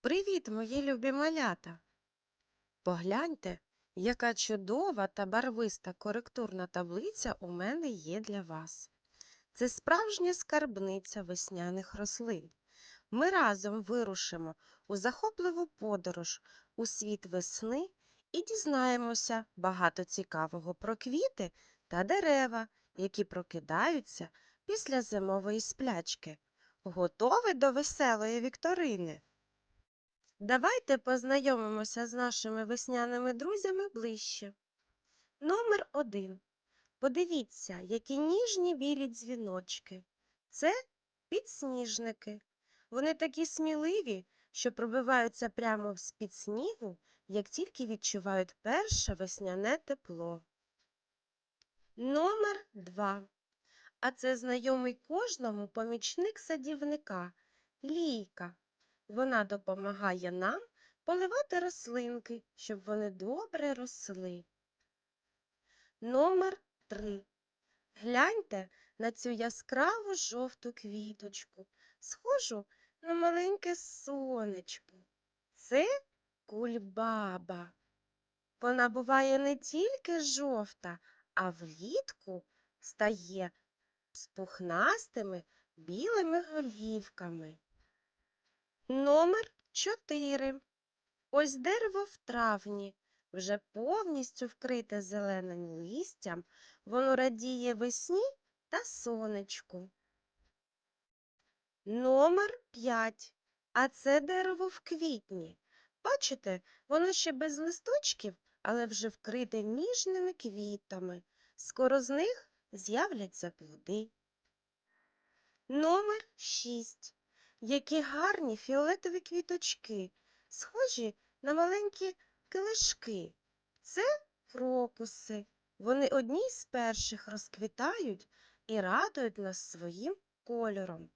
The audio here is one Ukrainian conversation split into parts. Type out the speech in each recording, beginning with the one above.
Привіт, мої любі малята! Погляньте, яка чудова та барвиста коректурна таблиця у мене є для вас. Це справжня скарбниця весняних рослин. Ми разом вирушимо у захопливу подорож у світ весни і дізнаємося багато цікавого про квіти та дерева, які прокидаються після зимової сплячки. Готові до веселої вікторини? Давайте познайомимося з нашими весняними друзями ближче. Номер один. Подивіться, які ніжні білі дзвіночки. Це підсніжники. Вони такі сміливі, що пробиваються прямо з-під снігу, як тільки відчувають перше весняне тепло. Номер два. А це знайомий кожному помічник садівника лійка. Вона допомагає нам поливати рослинки, щоб вони добре росли. Номер три. Гляньте на цю яскраву жовту квіточку, схожу на маленьке сонечко. Це кульбаба. Вона буває не тільки жовта, а влітку стає з пухнастими білими голівками. Номер 4. Ось дерево в травні, вже повністю вкрите зеленим листям, воно радіє весні та сонечку. Номер 5. А це дерево в квітні. Бачите, воно ще без листочків, але вже вкрите ніжними квітами. Скоро з них з'являться плоди. Номер 6. Які гарні фіолетові квіточки, схожі на маленькі килишки. Це крокуси. Вони одні з перших розквітають і радують нас своїм кольором.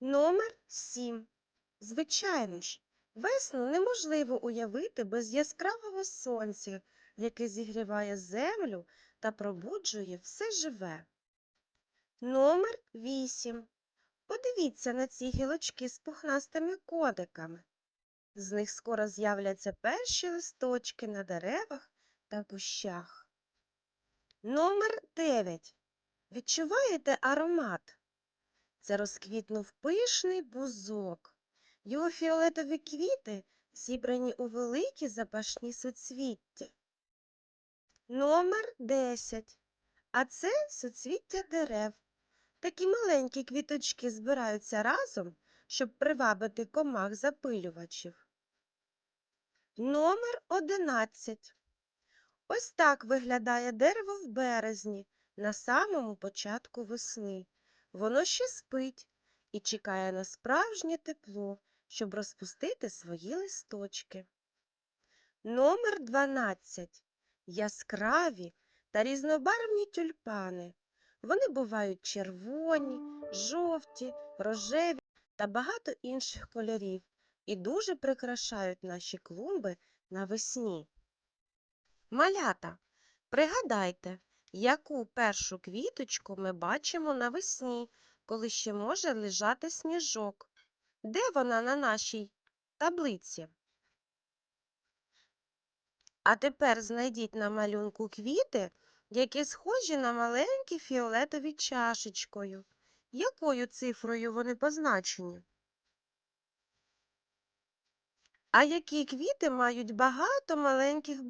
Номер 7. Звичайно ж, весну неможливо уявити без яскравого сонця, яке зігріває землю та пробуджує все живе. Номер 8. Подивіться на ці гілочки з пухнастими кодиками. З них скоро з'являться перші листочки на деревах та кущах. Номер 9. Відчуваєте аромат? Це розквітнув пишний бузок. Його фіолетові квіти зібрані у великі запашні суцвіття. Номер 10. А це суцвіття дерев. Такі маленькі квіточки збираються разом, щоб привабити комах запилювачів. Номер 11. Ось так виглядає дерево в березні на самому початку весни. Воно ще спить і чекає на справжнє тепло, щоб розпустити свої листочки. Номер 12. Яскраві та різнобарвні тюльпани. Вони бувають червоні, жовті, рожеві та багато інших кольорів і дуже прикрашають наші клумби навесні. Малята, пригадайте, яку першу квіточку ми бачимо навесні, коли ще може лежати сніжок. Де вона на нашій таблиці? А тепер знайдіть на малюнку квіти, які схожі на маленькі фіолетові чашечкою. Якою цифрою вони позначені? А які квіти мають багато маленьких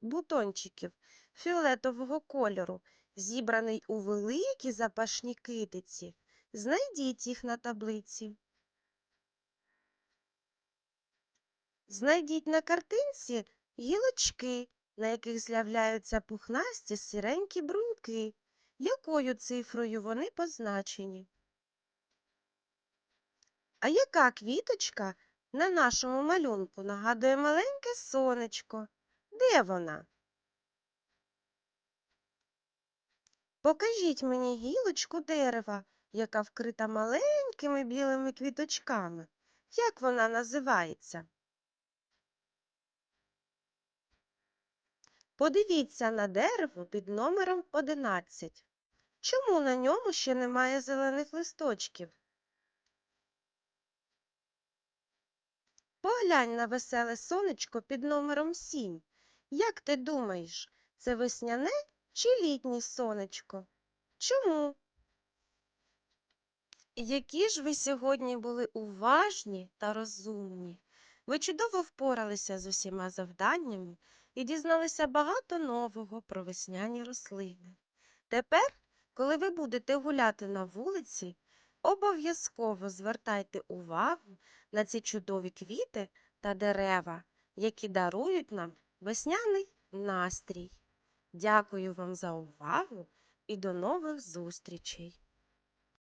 бутончиків фіолетового кольору, зібраний у великі запашні китиці? Знайдіть їх на таблиці. Знайдіть на картинці гілочки, на яких з'являються пухнасті сіренькі бруньки. Якою цифрою вони позначені? А яка квіточка на нашому малюнку нагадує маленьке сонечко? Де вона? Покажіть мені гілочку дерева, яка вкрита маленькими білими квіточками. Як вона називається? Подивіться на дерево під номером 11. Чому на ньому ще немає зелених листочків? Поглянь на веселе сонечко під номером 7. Як ти думаєш, це весняне чи літнє сонечко? Чому? Які ж ви сьогодні були уважні та розумні. Ви чудово впоралися з усіма завданнями і дізналися багато нового про весняні рослини. Тепер, коли ви будете гуляти на вулиці, обов'язково звертайте увагу на ці чудові квіти та дерева, які дарують нам весняний настрій. Дякую вам за увагу і до нових зустрічей!